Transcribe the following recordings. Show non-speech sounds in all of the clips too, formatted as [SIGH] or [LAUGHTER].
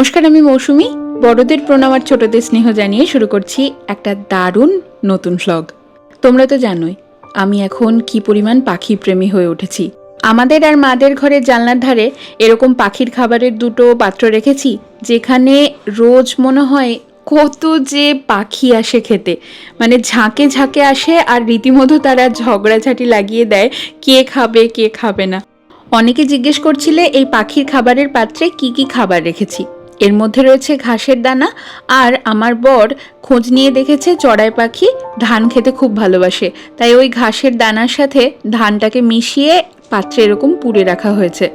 নমস্কার, আমি মৌসুমি। বড়দের প্রণাম আর ছোটদের স্নেহ জানিয়ে শুরু করছি একটা দারুণ নতুন ভ্লগ তোমরা তো জানোই, আমি এখন কি পরিমাণ পাখি প্রেমী হয়ে উঠেছি। আমাদের আর মাদের ঘরের জানলার ধারে এরকম পাখির খাবারের দুটো পাত্র রেখেছি, যেখানে রোজ মনে হয় কত যে পাখি আসে খেতে। মানে ঝাঁকে ঝাঁকে আসে আর রীতিমতো তারা ঝগড়াঝাটি লাগিয়ে দেয়, কে খাবে কে খাবে না। অনেকে জিজ্ঞেস করছিলে এই পাখির খাবারের পাত্রে কি কি খাবার রেখেছি। এর মধ্যে রয়েছে ঘাসের দানা আর আমার বর খোঁজ নিয়ে দেখেছে চড়াই পাখি ধান খেতে খুব ভালোবাসে। তাই ওই ঘাসের দানার সাথে ধানটাকে মিশিয়ে পাত্রে এরকম পুড়ে রাখা হয়েছে।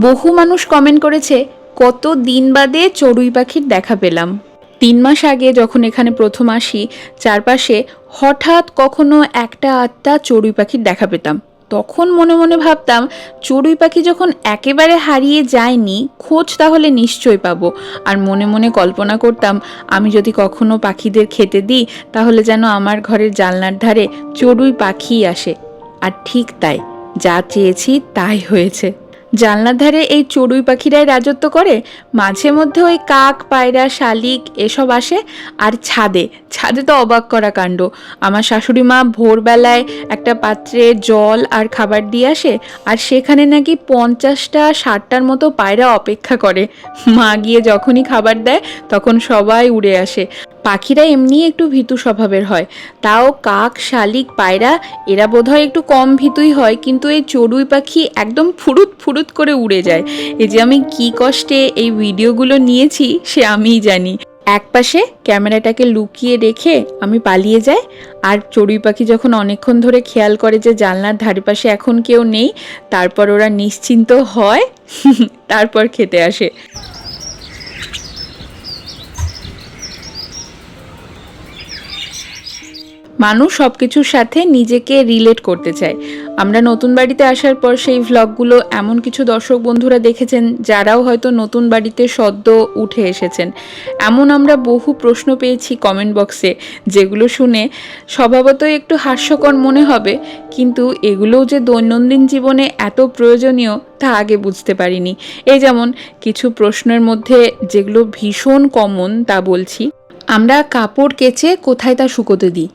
বহু মানুষ কমেন্ট করেছে, কত দিন বাদে চড়ুই পাখির দেখা পেলাম। তিন মাস আগে যখন এখানে প্রথম আসি, চারপাশে হঠাৎ কখনো একটা আত্মা চড়ুই পাখির দেখা পেতাম। তখন মনে মনে ভাবতাম, চড়ুই পাখি যখন একেবারে হারিয়ে যায়নি, খোঁজ তাহলে নিশ্চয়ই পাবো। আর মনে মনে কল্পনা করতাম, আমি যদি কখনো পাখিদের খেতে দিই, তাহলে যেন আমার ঘরের জানলার ধারে চড়ুই পাখি আসে। আর ঠিক তাই, যা চেয়েছি তাই হয়েছে। জানলার ধারে এই চড়ুই পাখিরাই রাজত্ব করে, মাঝে মধ্যে ওই কাক, পায়রা, শালিক এসব আসে আর ছাদে। ছাদে তো অবাক করা কাণ্ড। আমার শাশুড়ি মা ভোরবেলায় একটা পাত্রে জল আর খাবার দিয়ে আসে আর সেখানে নাকি পঞ্চাশটা, ষাটটার মতো পায়রা অপেক্ষা করে। মা গিয়ে যখনই খাবার দেয়, তখন সবাই উড়ে আসে। পাখিরা এমনি একটু ভীতু স্বভাবের হয়। তাও কাক, শালিক, পায়রা, এরা বোধহয় একটু কম ভীতুই হয়, কিন্তু এই চড়ুই পাখি একদম ফুরুত ফুরুত করে উড়ে যায়। এই যে আমি কি কষ্টে এই ভিডিওগুলো নিয়েছি, সে আমিই জানি। এক পাশে ক্যামেরাটাকে লুকিয়ে রেখে আমি পালিয়ে যাই, আর চড়ুই পাখি যখন অনেকক্ষণ ধরে খেয়াল করে যে জানলার ধারে পাশে এখন কেউ নেই, তারপর ওরা নিশ্চিন্ত হয়, [LAUGHS] তারপর খেতে আসে। মানুষ সব কিছুর সাথে নিজেকে রিলেট করতে চায়। আমরা নতুন বাড়িতে আসার পর সেই ভ্লগগুলো এমন কিছু দর্শক বন্ধুরা দেখেছেন, যারাও হয়তো নতুন বাড়িতে সদ্য উঠে এসেছেন। এমন আমরা বহু প্রশ্ন পেয়েছি কমেন্ট বক্সে যেগুলো শুনে স্বভাবতই একটু হাস্যকর মনে হবে, কিন্তু এগুলোও যে দৈনন্দিন জীবনে এত প্রয়োজনীয়, তা আগে বুঝতে পারিনি। এই যেমন কিছু প্রশ্নের মধ্যে যেগুলো ভীষণ কমন তা বলছি। আমরা কাপড় কেচে কোথায় তা শুকোতে দিই?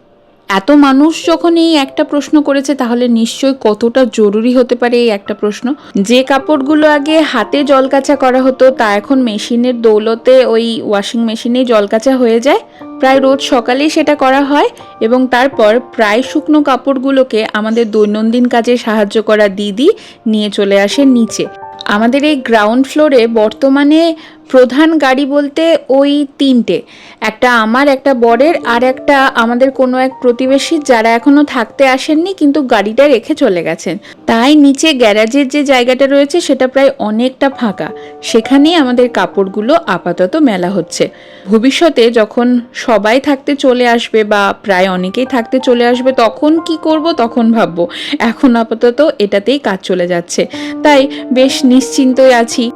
এত মানুষ যখন এই একটা প্রশ্ন করেছে, তাহলে নিশ্চয়ই কতটা জরুরি হতে পারে এই একটা প্রশ্ন? যে কাপড়গুলো আগে হাতে জল কাচা করা হতো, তা এখন মেশিনের দৌলতে ওই ওয়াশিং মেশিনেই জল কাচা হয়ে যায়। প্রায় রোজ সকালেই সেটা করা হয় এবং তারপর প্রায় শুকনো কাপড়গুলোকে আমাদের দৈনন্দিন কাজে সাহায্য করা দিদি নিয়ে চলে আসে নিচে। আমাদের এই গ্রাউন্ড ফ্লোরে বর্তমানে প্রধান গাড়ি বলতে ওই তিনটে। একটা আমার, একটা বরের আর একটা আমাদের কোনো এক প্রতিবেশী যারা এখনও থাকতে আসেননি কিন্তু গাড়িটা রেখে চলে গেছেন। তাই নিচে গ্যারাজের যে জায়গাটা রয়েছে সেটা প্রায় অনেকটা ফাঁকা। সেখানেই আমাদের কাপড়গুলো আপাতত মেলা হচ্ছে। ভবিষ্যতে যখন সবাই থাকতে চলে আসবে বা প্রায় অনেকেই থাকতে চলে আসবে, তখন কি করব, তখন ভাববো। এখন আপাতত এটাতেই কাজ চলে যাচ্ছে। তাই বেশ নিশ্চিন্তই আছি।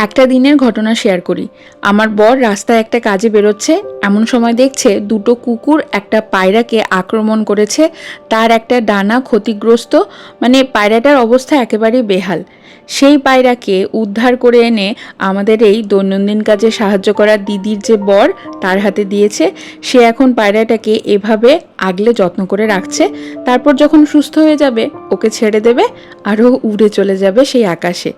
একটা দিনের ঘটনা শেয়ার করি। আমার বর রাস্তায় একটা কাজে বেরোচ্ছে, এমন সময় দেখছে দুটো কুকুর একটা পায়রাকে আক্রমণ করেছে, তার একটা ডানা ক্ষতিগ্রস্ত মানে পায়রাটার অবস্থা একেবারেই বেহাল। সেই পায়রাকে উদ্ধার করে এনে আমাদের এই দৈনন্দিন কাজে সাহায্য করা দিদির যে বর, তার হাতে দিয়েছে। সে এখন পায়রাটাকে এভাবে আগলে যত্ন করে রাখছে। তারপর যখন সুস্থ হয়ে যাবে, ওকে ছেড়ে দেবে, আরও উড়ে চলে যাবে সেই আকাশে।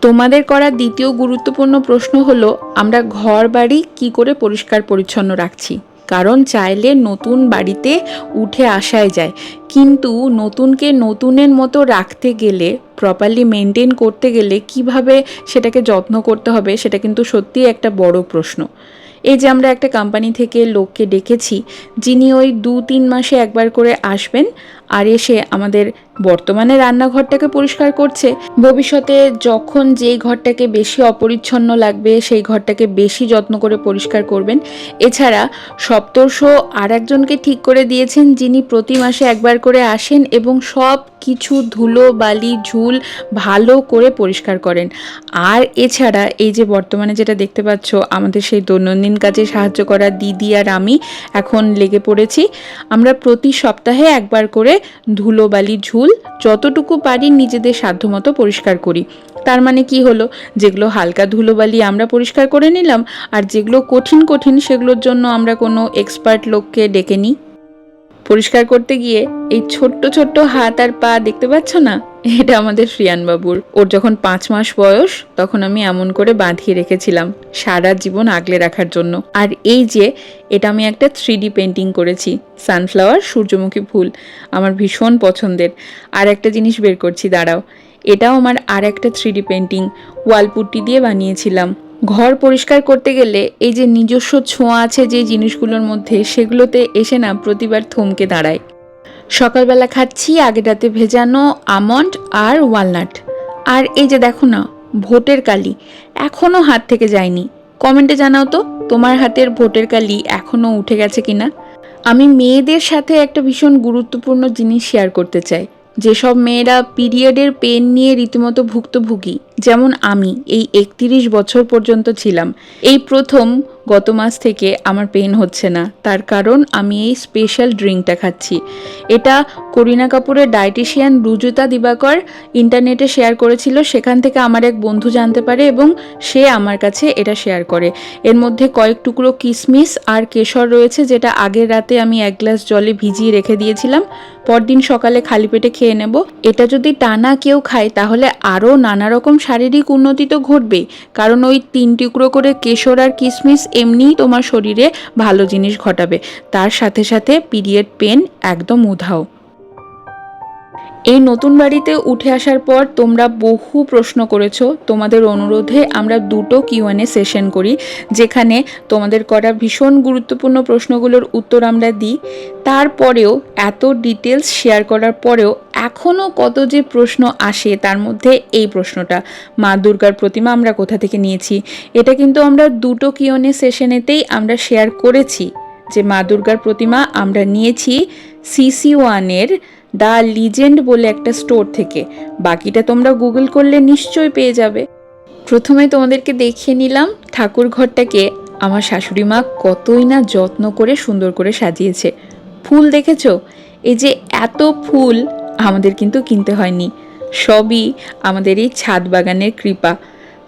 তোমাদের করা দ্বিতীয় গুরুত্বপূর্ণ প্রশ্ন হলো, আমরা ঘর বাড়ি কী করে পরিষ্কার পরিচ্ছন্ন রাখছি? কারণ চাইলে নতুন বাড়িতে উঠে আসায় যায়। কিন্তু নতুনকে নতুনের মতো রাখতে গেলে প্রপারলি মেনটেন করতে গেলে কীভাবে সেটাকে যত্ন করতে হবে, সেটা কিন্তু সত্যিই একটা বড় প্রশ্ন। এই যে আমরা একটা কোম্পানি থেকে লোককে ডেকেছি, যিনি ওই দু তিন মাসে একবার করে আসবেন আর এসে আমাদের বর্তমানে রান্নাঘরটাকে পরিষ্কার করছে। ভবিষ্যতে যখন যেই ঘরটাকে বেশি অপরিচ্ছন্ন লাগবে, সেই ঘরটাকে বেশি যত্ন করে পরিষ্কার করবেন। এছাড়া সপ্তর্ষ আর একজনকে ঠিক করে দিয়েছেন যিনি প্রতি মাসে একবার করে আসেন এবং সব কিছু ধুলো, বালি, ঝুল ভালো করে পরিষ্কার করেন। আর এছাড়া এই যে বর্তমানে যেটা দেখতে পাচ্ছ, আমাদের সেই দৈনন্দিন কাজে সাহায্য করা দিদি আর আমি এখন লেগে পড়েছি। আমরা প্রতি সপ্তাহে একবার করে ধুলোবালি ঝুল যতটুকু পারি নিজেদের সাধ্যমতো পরিষ্কার করি। তার মানে কি হলো? যেগুলো হালকা ধুলোবালি আমরা পরিষ্কার করে নিলাম, আর যেগুলো কঠিন কঠিন সেগুলোর জন্য আমরা কোনো এক্সপার্ট লোককে ডেকে নিই। পরিষ্কার করতে গিয়ে এই ছোট্ট ছোট্ট হাত আর পা দেখতে পাচ্ছ না? এটা আমাদের শ্রিয়ান বাবুর ওর যখন পাঁচ মাস বয়স, তখন আমি এমন করে বাঁধিয়ে রেখেছিলাম সারা জীবন আগলে রাখার জন্য। আর এই যে, এটা আমি একটা থ্রি ডি পেন্টিং করেছি, সানফ্লাওয়ার সূর্যমুখী ফুল, আমার ভীষণ পছন্দের। আর একটা জিনিস বের করছি, দাঁড়াও। এটাও আমার আর একটা থ্রি ডি পেন্টিং ওয়ালপুট্টি দিয়ে বানিয়েছিলাম। ঘর পরিষ্কার করতে গেলে এই যে নিজস্ব ছোঁয়া আছে যে জিনিসগুলোর মধ্যে, সেগুলোতে এসে না প্রতিবার থমকে দাঁড়ায়। সকালবেলা খাচ্ছি, আগে রাতে ভেজানো আমন্ড আর ওয়ালনাট। আর এই যে দেখো না, ভোটের কালি। এখনও হাত থেকে যায়নি। কমেন্টে জানাও তো, তোমার হাতের ভোটের কালি এখনও উঠে গেছে কিনা? আমি মেয়েদের সাথে একটা ভীষণ গুরুত্বপূর্ণ জিনিস শেয়ার করতে চাই। যেসব মেয়েরা পিরিয়ডের পেন নিয়ে রীতিমতো ভুক্তভোগী যেমন আমি এই একত্রিশ বছর পর্যন্ত ছিলাম। এই প্রথম গত মাস থেকে আমার পেন হচ্ছে না। তার কারণ আমি এই স্পেশাল ড্রিঙ্কটা খাচ্ছি। এটা করিনা কাপুরের ডায়েটিশিয়ান রুজুতা দিবাকর ইন্টারনেটে শেয়ার করেছিল। সেখান থেকে আমার এক বন্ধু জানতে পারে এবং সে আমার কাছে এটা শেয়ার করে। এর মধ্যে কয়েক টুকরো কিশমিশ আর কেশর রয়েছে যেটা আগের রাতে আমি এক গ্লাস জলে ভিজিয়ে রেখে দিয়েছিলাম। পরদিন সকালে খালি পেটে খেয়ে নেব। এটা যদি টানা কেউ খায় তাহলে আরও নানা রকম শারীরিক উন্নতি তো ঘটবেই। কারণ ওই তিন টুকরো করে কেশর আর কিশমিশ এমনিই তোমার শরীরে ভালো জিনিস ঘটাবে। তার সাথে সাথে পিরিয়ড পেন একদম উধাও। এই নতুন বাড়িতে উঠে আসার পর তোমরা বহু প্রশ্ন করেছ। তোমাদের অনুরোধে আমরা দুটো কিউএনএ সেশন করি, যেখানে তোমাদের করা ভীষণ গুরুত্বপূর্ণ প্রশ্নগুলোর উত্তর আমরা দিই। তারপরেও এত ডিটেলস শেয়ার করার পরেও এখনও কত যে প্রশ্ন আসে, তার মধ্যে এই প্রশ্নটা, মা দুর্গার প্রতিমা আমরা কোথা থেকে নিয়েছি? এটা কিন্তু আমরা দুটো কিউএনএ সেশনেতেই আমরা শেয়ার করেছি, যে মা দুর্গার প্রতিমা আমরা নিয়েছি সিসি ওয়ানের দ্য লিজেন্ড বলে একটা স্টোর থেকে। বাকিটা তোমরা গুগল করলে নিশ্চয়ই পেয়ে যাবে। প্রথমে তোমাদেরকে দেখিয়ে নিলাম ঠাকুর ঘরটাকে। আমার শাশুড়ি মা কতই না যত্ন করে সুন্দর করে সাজিয়েছে। ফুল দেখেছ? এই যে এত ফুল আমাদের কিন্তু কিনতে হয়নি। সবই আমাদের এই ছাদ বাগানের কৃপা।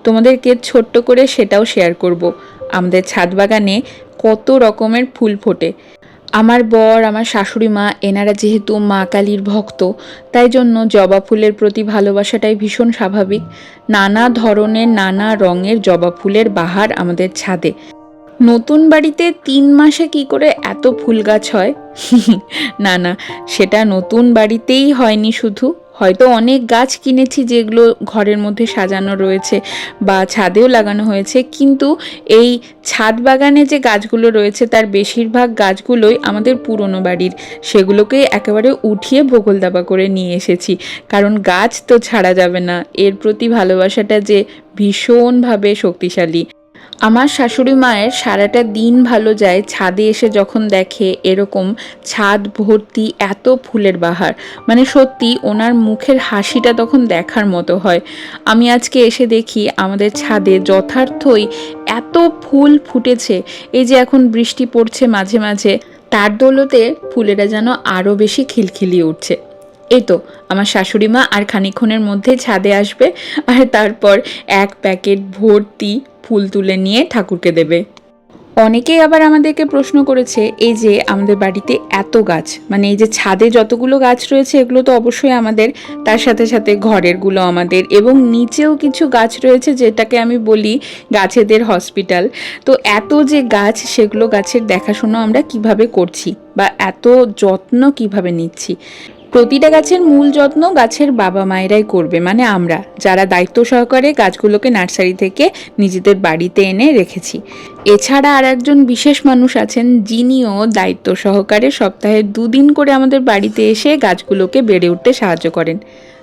তোমাদেরকে ছোট্ট করে সেটাও শেয়ার করব। আমাদের ছাদ বাগানে কত রকমের ফুল ফোটে। আমার বর, আমার শাশুড়ি মা, এনারা যেহেতু মা কালীর ভক্ত, তাই জন্য জবা ফুলের প্রতি ভালোবাসাটাই ভীষণ স্বাভাবিক। নানা ধরনের, নানা রঙের জবা ফুলের বাহার আমাদের ছাদে। নতুন বাড়িতে তিন মাসে কি করে এত ফুল গাছ হয়? [LAUGHS] না না, সেটা নতুন বাড়িতেই হয়নি শুধু। হয়তো অনেক গাছ কিনেছি যেগুলো ঘরের মধ্যে সাজানো রয়েছে বা ছাদেও লাগানো হয়েছে, কিন্তু এই ছাদ বাগানে যে গাছগুলো রয়েছে, তার বেশিরভাগ গাছগুলোই আমাদের পুরনো বাড়ির। সেগুলোকে একেবারে উঠিয়ে ভূগোল দাবা করে নিয়ে এসেছি। কারণ গাছ তো ছাড়া যাবে না। এর প্রতি ভালোবাসাটা যে ভীষণভাবে শক্তিশালী। আমার শাশুড়ি মায়ের সারাটা দিন ভালো যায় ছাদে এসে যখন দেখে এরকম ছাদ ভর্তি এত ফুলের বাহার। মানে সত্যি ওনার মুখের হাসিটা তখন দেখার মতো হয়। আমি আজকে এসে দেখি আমাদের ছাদে যথার্থই এত ফুল ফুটেছে। এই যে এখন বৃষ্টি পড়ছে মাঝে মাঝে, তার দৌলতে ফুলেরা যেন আরও বেশি খিলখিলিয়ে উঠছে। এই তো, আমার শাশুড়ি মা আর খানিক্ষণের মধ্যে ছাদে আসবে আর তারপর এক প্যাকেট ভর্তি ফুল তুলে নিয়ে ঠাকুরকে দেবে। অনেকেই আবার আমাদেরকে প্রশ্ন করেছে, এই যে আমাদের বাড়িতে এত গাছ মানে এই যে ছাদে যতগুলো গাছ রয়েছে, এগুলো তো অবশ্যই আমাদের, তার সাথে সাথে ঘরেরগুলো আমাদের, এবং নিচেও কিছু গাছ রয়েছে যেটাকে আমি বলি গাছেদের হসপিটাল। তো এত যে গাছ, সেগুলো গাছের দেখাশোনা আমরা কীভাবে করছি, বা এত যত্ন কীভাবে নিচ্ছি? প্রতিটা গাছের মূল যত্ন গাছের বাবা মায়েরাই করবে মানে আমরা। যারা দায়িত্ব সহকারে গাছগুলোকে নার্সারি থেকে নিজেদের বাড়িতে এনে রেখেছি। এছাড়া আর একজন বিশেষ মানুষ আছেন, যিনিও দায়িত্ব সহকারে সপ্তাহে দুদিন করে আমাদের বাড়িতে এসে গাছগুলোকে বেড়ে উঠতে সাহায্য করেন।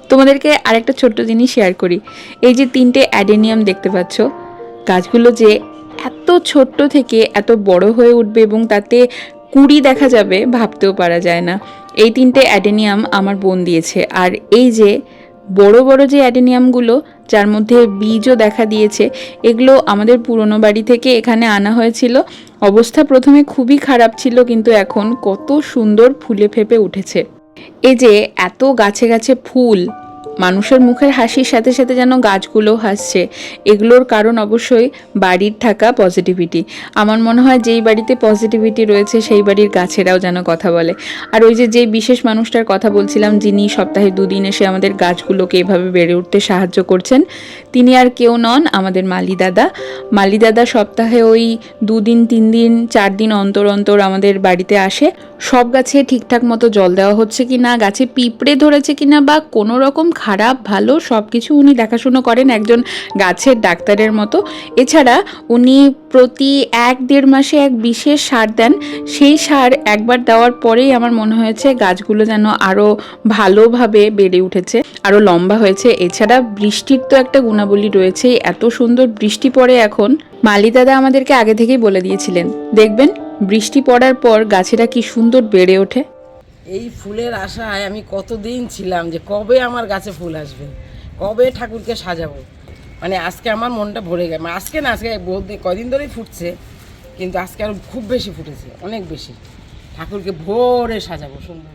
তোমাদেরকে আরেকটা ছোট্ট জিনিস শেয়ার করি। এই যে তিনটে অ্যাডেনিয়াম দেখতে পাচ্ছ, গাছগুলো যে এত ছোট্ট থেকে এত বড় হয়ে উঠবে এবং তাতে কুড়ি দেখা যাবে, ভাবতেও পারা যায় না। এই তিনটে অ্যাডেনিয়াম আমার বোন দিয়েছে। আর এই যে বড় বড় যে অ্যাডেনিয়ামগুলো, যার মধ্যে বীজও দেখা দিয়েছে, এগুলো আমাদের পুরনো বাড়ি থেকে এখানে আনা হয়েছিল। অবস্থা প্রথমে খুবই খারাপ ছিল, কিন্তু এখন কত সুন্দর ফুলে ফেপে উঠেছে। এই যে এত গাছে গাছে ফুল মানুষের মুখের হাসির সাথে সাথে যেন গাছগুলো হাসছে। এগুলোর কারণ অবশ্যই বাড়ির থাকা পজিটিভিটি আমার মনে হয় যেই বাড়িতে পজিটিভিটি রয়েছে, সেই বাড়ির গাছেরাও যেন কথা বলে। আর ওই যে যেই বিশেষ মানুষটার কথা বলছিলাম, যিনি সপ্তাহে দুদিন এসে আমাদের গাছগুলোকে এভাবে বেড়ে উঠতে সাহায্য করছেন, তিনি আর কেউ নন, আমাদের মালি দাদা। মালি দাদা সপ্তাহে ওই দুদিন তিন দিন চার দিন অন্তর অন্তর আমাদের বাড়িতে আসে। সব গাছে ঠিকঠাক মতো জল দেওয়া হচ্ছে কি না গাছে পিঁপড়ে ধরেছে কিনা বা কোনো রকম খারাপ, ভালো সব কিছু উনি দেখাশুনো করেন একজন গাছের ডাক্তারের মতো। এছাড়া উনি প্রতি এক দেড় মাসে এক বিশেষ সার দেন। সেই সার একবার দেওয়ার পরেই আমার মনে হয়েছে গাছগুলো যেন আরও ভালোভাবে বেড়ে উঠেছে আরও লম্বা হয়েছে। এছাড়া বৃষ্টির তো একটা গুণাবলী রয়েছে, এত সুন্দর বৃষ্টি পড়ে এখন। মালি দাদা আমাদেরকে আগে থেকেই বলে দিয়েছিলেন, দেখবেন বৃষ্টি পড়ার পর গাছেরা কি সুন্দর বেড়ে ওঠে। এই ফুলের আশায় আমি কতদিন ছিলাম যে কবে আমার গাছে ফুল আসবে? কবে ঠাকুরকে সাজাবো? মানে আজকে আমার মনটা ভরে গেছে। মানে আজকে না, আজকে বহুত কদিন ধরেই ফুটছে, কিন্তু আজকে আর খুব বেশি ফুটেছে, অনেক বেশি। ঠাকুরকে ভোরে সাজাবো সুন্দর।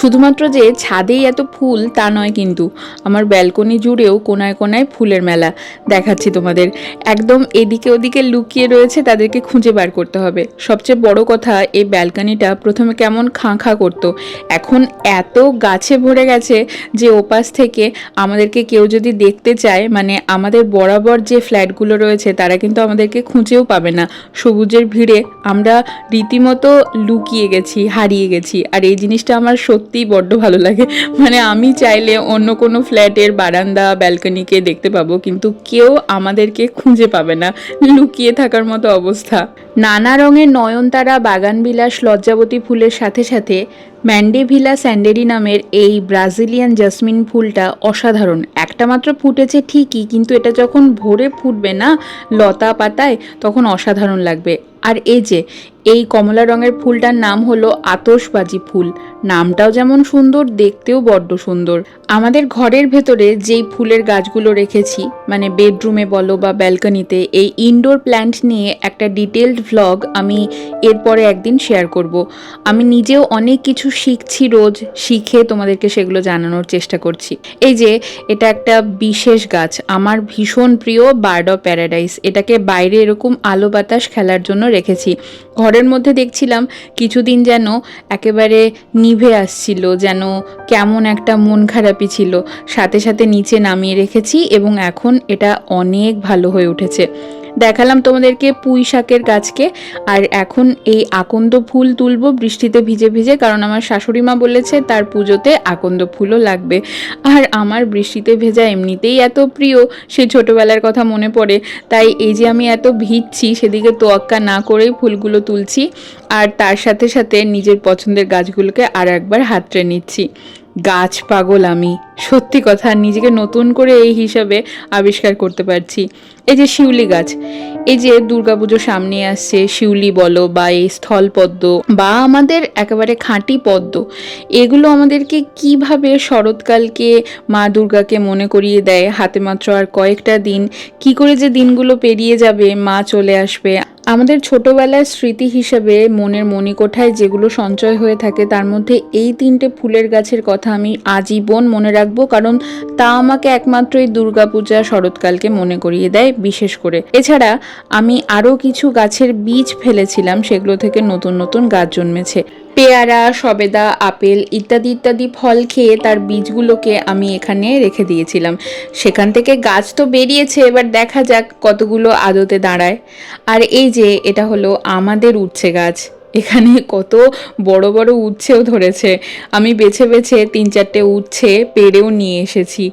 শুধুমাত্র যে ছাদেই এত ফুল, তা নয় কিন্তু। আমার ব্যালকনি জুড়েও কোনায় কোনায় ফুলের মেলা দেখাচ্ছি তোমাদের। একদম এদিকে ওদিকে লুকিয়ে রয়েছে, তাদেরকে খুঁজে বার করতে হবে। সবচেয়ে বড় কথা, এই ব্যালকনিটা প্রথমে কেমন খাঁ খাঁ করতো। এখন এত গাছে ভরে গেছে যে ওপাশ থেকে আমাদেরকে কেউ যদি দেখতে চায় মানে আমাদের বরাবর যে ফ্ল্যাটগুলো রয়েছে, তারা কিন্তু আমাদেরকে খুঁজেও পাবে না। সবুজের ভিড়ে আমরা রীতিমতো লুকিয়ে গেছি, হারিয়ে গেছি। আর এই জিনিসটা আমার সত্যিই বড্ড ভালো লাগে। মানে আমি চাইলে অন্য কোনো ফ্ল্যাটের বারান্দা, ব্যালকনিকে দেখতে পাবো, কিন্তু কেউ আমাদেরকে খুঁজে পাবে না। লুকিয়ে থাকার মতো অবস্থা। নানা রঙের নয়নতারা বাগানবিলাস লজ্জাবতী ফুলের সাথে সাথে ম্যান্ডেভিলা স্যান্ডেরি নামের এই ব্রাজিলিয়ান জাসমিন ফুলটা অসাধারণ। একটা মাত্র ফুটেছে ঠিকই, কিন্তু এটা যখন ভোরে ফুটবে না লতা পাতায়, তখন অসাধারণ লাগবে। আর এই যে, এই কমলা রঙের ফুলটার নাম হলো আতশবাজি ফুল। নামটাও যেমন সুন্দর, দেখতেও বড্ড সুন্দর। আমাদের ঘরের ভেতরে যেই ফুলের গাছগুলো রেখেছি মানে বেডরুমে বলো বা ব্যালকনিতে, এই ইনডোর প্ল্যান্ট নিয়ে একটা ডিটেলড ভ্লগ আমি এরপরে একদিন শেয়ার করব। আমি নিজেও অনেক কিছু শিখছি রোজ, শিখে তোমাদেরকে সেগুলো জানানোর চেষ্টা করছি। এই যে, এটা একটা বিশেষ গাছ, আমার ভীষণ প্রিয় বার্ড অফ প্যারাডাইস, এটাকে বাইরে এরকম আলো বাতাস খেলার জন্য রেখেছি। ঘরের মধ্যে দেখছিলাম কিছুদিন যেন একেবারে নিভে আসছিল, যেন কেমন একটা মন খারাপই ছিল। সাথে সাথে নিচে নামিয়ে রেখেছি এবং এখন এটা অনেক ভালো হয়ে উঠেছে। দেখালাম তোমাদেরকে পুঁই শাকের গাছকে। আর এখন এই আকন্দ ফুল তুলবো বৃষ্টিতে ভিজে ভিজে, কারণ আমার শাশুড়ি মা বলেছে তার পুজোতে আকন্দ ফুলও লাগবে। আর আমার বৃষ্টিতে ভেজা এমনিতেই এত প্রিয় সেই ছোটোবেলার কথা মনে পড়ে। তাই এই যে আমি এত ভিজছি, সেদিকে তোয়াক্কা না করেই ফুলগুলো তুলছি। আর তার সাথে সাথে নিজের পছন্দের গাছগুলোকে আর একবার হাতড়ে নিচ্ছি। গাছ পাগল আমি। সত্যি কথা, নিজেকে নতুন করে এই হিসাবে আবিষ্কার করতে পারছি। এই যে শিউলি গাছ, এই যে দুর্গাপুজো সামনে আসছে, শিউলি বলো বা এই স্থলপদ্ম বা আমাদের একেবারে খাঁটি পদ্ম, এগুলো আমাদেরকে কীভাবে শরৎকালকে মা দুর্গাকে মনে করিয়ে দেয়? হাতে মাত্র আর কয়েকটা দিন, কি করে যে দিনগুলো পেরিয়ে যাবে, মা চলে আসবে আমাদের ছোটবেলার স্মৃতি হিসেবে মনের মণিকোঠায় যেগুলো সঞ্চয় হয়ে থাকে, তার মধ্যে এই তিনটে ফুলের গাছের কথা আমি আজীবন মনে রাখব। কারণ তা আমাকে একমাত্র এই দুর্গাপূজা শরৎকালকে মনে করিয়ে দেয়, বিশেষ করে। এছাড়া আমি আরও কিছু গাছের বীজ ফেলেছিলাম, সেগুলো থেকে নতুন নতুন গাছ জন্মেছে। পেয়ারা, সবেদা, আপেল ইত্যাদি ইত্যাদি ফল খেয়ে তার বীজগুলোকে আমি এখানে রেখে দিয়েছিলাম। সেখান থেকে গাছ তো বেরিয়েছে, এবার দেখা যাক কতগুলো আদতে দাঁড়ায়। আর এই যে, এটা হলো আমাদের উচ্ছে গাছ। এখানে কত বড় বড় উচ্ছেও ধরেছে। আমি বেছে বেছে তিন চারটে উচ্ছে পেরেও নিয়ে এসেছি।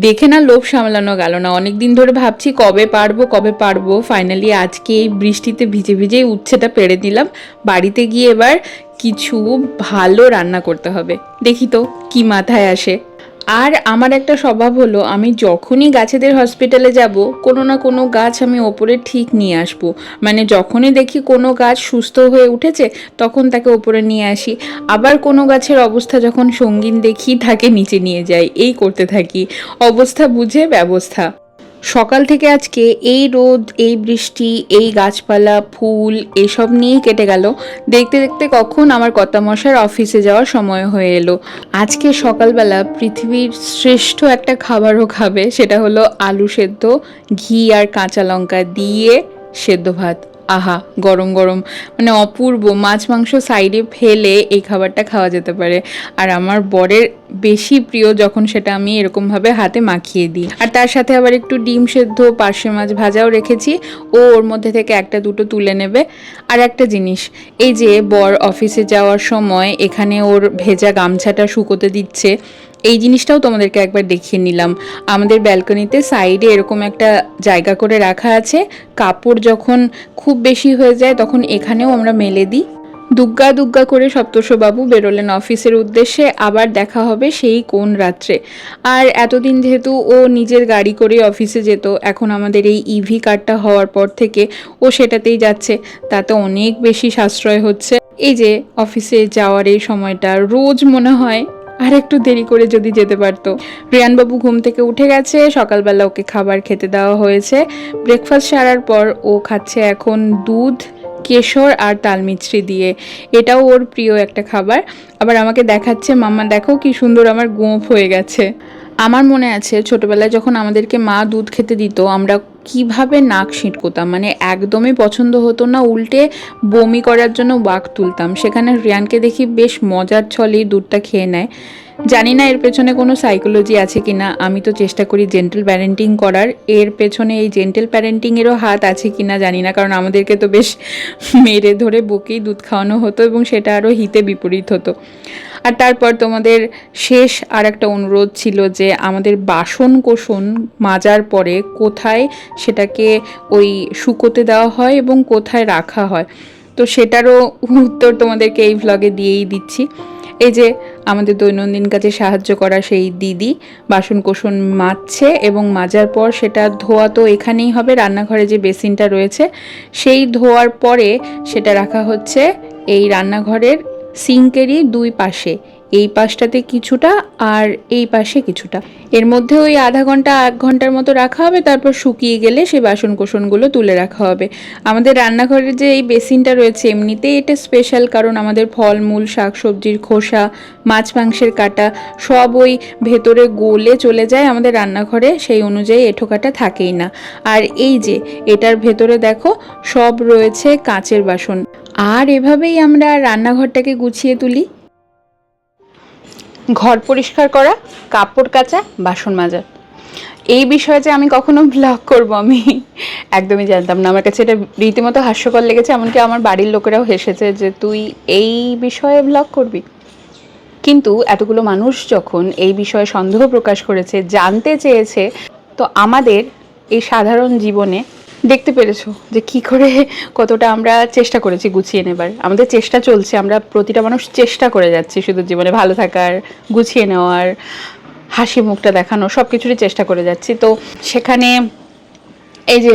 দেখে না লোভ সামলানো গেল না। অনেক দিন ধরে ভাবছি কবে পারব কবে পারব। ফাইনালি আজকে এই বৃষ্টিতে ভিজে ভিজেই উচ্ছেটা পেরে দিলাম বাড়িতে গিয়ে এবার কিছু ভালো রান্না করতে হবে। দেখি তো, কি মাথায় আসে। আর আমার একটা স্বভাব হলো, আমি যখনই গাছেদের হসপিটালে যাব, কোনো না কোনো গাছ আমি ওপরে ঠিক নিয়ে আসব। মানে যখনই দেখি কোনো গাছ সুস্থ হয়ে উঠেছে, তখন তাকে ওপরে নিয়ে আসি। আবার কোনো গাছের অবস্থা যখন সঙ্গীন দেখি, তাকে নিচে নিয়ে যাই। এই করতে থাকি। অবস্থা বুঝে ব্যবস্থা। সকাল থেকে আজকে এই রোদ, এই বৃষ্টি, এই গাছপালা, ফুল, এসব নিয়েই কেটে গেল। দেখতে দেখতে কখন আমার কর্তামশার অফিসে যাওয়ার সময় হয়ে এলো। আজকে সকালবেলা পৃথিবীর শ্রেষ্ঠ একটা খাবারও খাবে, সেটা হলো আলু সেদ্ধ, ঘি আর কাঁচা লঙ্কা দিয়ে সেদ্ধ ভাত। আহা, গরম গরম। মানে অপূর্ব, মাছ, মাংস সাইডে ফেলে এই খাবারটা খাওয়া যেতে পারে। আর আমার বরের বেশি প্রিয় যখন সেটা আমি এরকমভাবে হাতে মাখিয়ে দিই। আর তার সাথে আবার একটু ডিম সেদ্ধ, পার্শে মাছ ভাজাও রেখেছি। ও ওর মধ্যে থেকে একটা দুটো তুলে নেবে। আর একটা জিনিস, এই যে বর অফিসে যাওয়ার সময় এখানে ওর ভেজা গামছাটা শুকোতে দিচ্ছে। এই জিনিসটাও তোমাদেরকে একবার দেখিয়ে নিলাম। আমাদের ব্যালকনিতে সাইডে এরকম একটা জায়গা করে রাখা আছে। কাপড় যখন খুব বেশি হয়ে যায় তখন এখানেও আমরা মেলে দিই। দুগ্গা দুগ্গা করে সপ্তর্ষবাবু বেরোলেন অফিসের উদ্দেশ্যে। আবার দেখা হবে সেই কোন রাত্রে। আর এতদিন যেহেতু ও নিজের গাড়ি করে অফিসে যেত, এখন আমাদের এই ইভি কারটা হওয়ার পর থেকে ও সেটাতেই যাচ্ছে। তাতে অনেক বেশি সাশ্রয় হচ্ছে। এই যে, অফিসে যাওয়ার এই সময়টা, রোজ মনে হয় আর একটু দেরি করে যদি যেতে পারতো। রিয়ানবাবু ঘুম থেকে উঠে গেছে, সকালবেলা ওকে খাবার খেতে দেওয়া হয়েছে। ব্রেকফাস্ট সারার পর ও খাচ্ছে এখন দুধ, কেশর আর তালমিছরি দিয়ে। এটাও ওর প্রিয় একটা খাবার। আবার আমাকে দেখাচ্ছে, মাম্মা, দেখো কি সুন্দর আমার গোঁফ হয়ে গেছে। আমার মনে আছে, ছোটবেলায় যখন আমাদেরকে মা দুধ খেতে দিত, আমরা কীভাবে নাক ছিটকোতাম মানে একদমই পছন্দ হতো না, উল্টে বমি করার জন্য ওয়াক তুলতাম। সেখানে রিয়ানকে দেখি বেশ মজার ছলেই দুধটা খেয়ে নেয়। জানি না এর পেছনে কোনো সাইকোলজি আছে কি না আমি তো চেষ্টা করি জেন্টেল প্যারেন্টিং করার। এর পেছনে এই জেন্টেল প্যারেন্টিংয়েরও হাত আছে কি না জানি না, কারণ আমাদেরকে তো বেশ [LAUGHS] মেরে ধরে বকেই দুধ খাওয়ানো হতো এবং সেটা আরও হিতে বিপরীত হতো। আর তারপর তোমাদের শেষ আর একটা অনুরোধ ছিল যে আমাদের বাসন কোসন মাজার পরে কোথায় সেটাকে ওই শুকোতে দেওয়া হয় এবং কোথায় রাখা হয়। তো সেটারও উত্তর তোমাদেরকে এই ভ্লগে দিয়েই দিচ্ছি। এই যে আমাদের দৈনন্দিন কাজে সাহায্য করা সেই দিদি বাসন কোসন মাজছে এবং মাজার পর সেটা ধোয়া তো এখানেই হবে, রান্নাঘরে যে বেসিনটা রয়েছে সেই ধোয়ার পরে সেটা রাখা হচ্ছে এই রান্নাঘরের সিঙ্কেরই দুই পাশে। এই পাশটাতে কিছুটা আর এই পাশে কিছুটা। এর মধ্যে ওই আধা ঘণ্টা এক ঘণ্টার মতো রাখা হবে, তারপর শুকিয়ে গেলে সেই বাসন কোসনগুলো তুলে রাখা হবে। আমাদের রান্নাঘরের যে এই বেসিনটা রয়েছে, এমনিতেই এটা স্পেশাল কারণ আমাদের ফলমূল, শাকসবজির খোসা, মাছ মাংসের কাটা, সব ওই ভেতরে গলে চলে যায় আমাদের রান্নাঘরে, সেই অনুযায়ী এঁঠো কাটা থাকেই না। আর এই যে, এটার ভেতরে দেখো, সব রয়েছে কাঁচের বাসন। আর এভাবেই আমরা রান্নাঘরটাকে গুছিয়ে তুলি। ঘর পরিষ্কার করা, কাপড় কাচা, বাসন মাজা। এই বিষয়ে যে আমি কখনো ব্লগ করব আমি একদমই জানতাম না। আমার কাছে এটা রীতিমতো হাস্যকর লেগেছে, এমনকি আমার বাড়ির লোকেরাও হেসেছে যে, তুই এই বিষয়ে ব্লগ করবি? কিন্তু এতগুলো মানুষ যখন এই বিষয়ে সন্দেহ প্রকাশ করেছে, জানতে চেয়েছে, তো আমাদের এই সাধারণ জীবনে দেখতে পেরেছ যে কি করে, কতটা আমরা চেষ্টা করেছি গুছিয়ে নেবার। আমাদের চেষ্টা চলছে, আমরা প্রতিটা মানুষ চেষ্টা করে যাচ্ছি শুধু জীবনে ভালো থাকার, গুছিয়ে নেওয়ার, হাসি মুখটা দেখানো সব কিছুরই চেষ্টা করে যাচ্ছি। তো সেখানে এই যে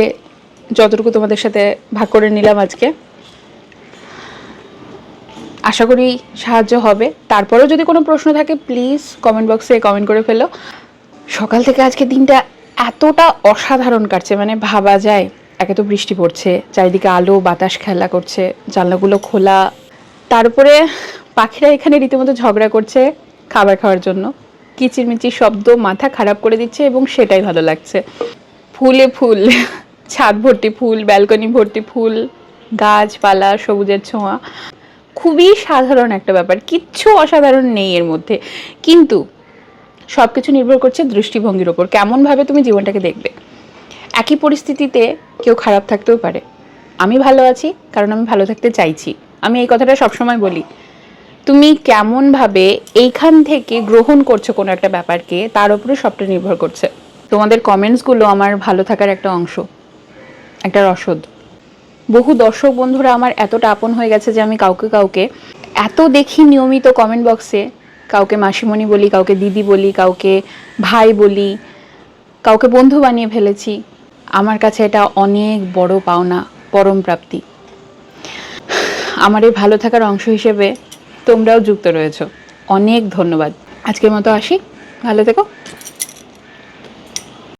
যতটুকু তোমাদের সাথে ভাগ করে নিলাম আজকে, আশা করি সাহায্য হবে। তারপরেও যদি কোনো প্রশ্ন থাকে প্লিজ কমেন্ট বক্সে কমেন্ট করে ফেলো। সকাল থেকে আজকে দিনটা এতটা অসাধারণ কাটছে মানে ভাবা যায়। একে তো বৃষ্টি পড়ছে, চারিদিকে আলো, বাতাস খেলা করছে, জানলাগুলো খোলা। তারপরে পাখিরা এখানে রীতিমতো ঝগড়া করছে খাবার খাওয়ার জন্য। কিচিরমিচির শব্দ মাথা খারাপ করে দিচ্ছে এবং সেটাই ভালো লাগছে। ফুলে ফুল, ছাদ ভর্তি ফুল, ব্যালকনি ভর্তি ফুল, গাছপালা, সবুজের ছোঁয়া। খুবই সাধারণ একটা ব্যাপার, কিচ্ছু অসাধারণ নেই এর মধ্যে। কিন্তু সব কিছু নির্ভর করছে দৃষ্টিভঙ্গির ওপর, কেমনভাবে তুমি জীবনটাকে দেখবে। একই পরিস্থিতিতে কেউ খারাপ থাকতেও পারে। আমি ভালো আছি, কারণ আমি ভালো থাকতে চাইছি। আমি এই কথাটা সবসময় বলি। তুমি কেমনভাবে এইখান থেকে গ্রহণ করছ কোনো একটা ব্যাপারকে, তার উপরে সবটা নির্ভর করছে। তোমাদের কমেন্টসগুলো আমার ভালো থাকার একটা অংশ, একটা রসদ। বহু দর্শক বন্ধুরা আমার এতটা আপন হয়ে গেছে যে আমি কাউকে কাউকে এত দেখি নিয়মিত কমেন্ট বক্সে কাউকে মাসিমণি বলি, কাউকে দিদি বলি, কাউকে ভাই বলি, কাউকে বন্ধু বানিয়ে ফেলেছি। আমার কাছে এটা অনেক বড় পাওনা, পরম প্রাপ্তি। আমার এই ভালো থাকার অংশ হিসেবে তোমরাও যুক্ত রয়েছ। অনেক ধন্যবাদ। আজকের মতো আসি। ভালো থেকো।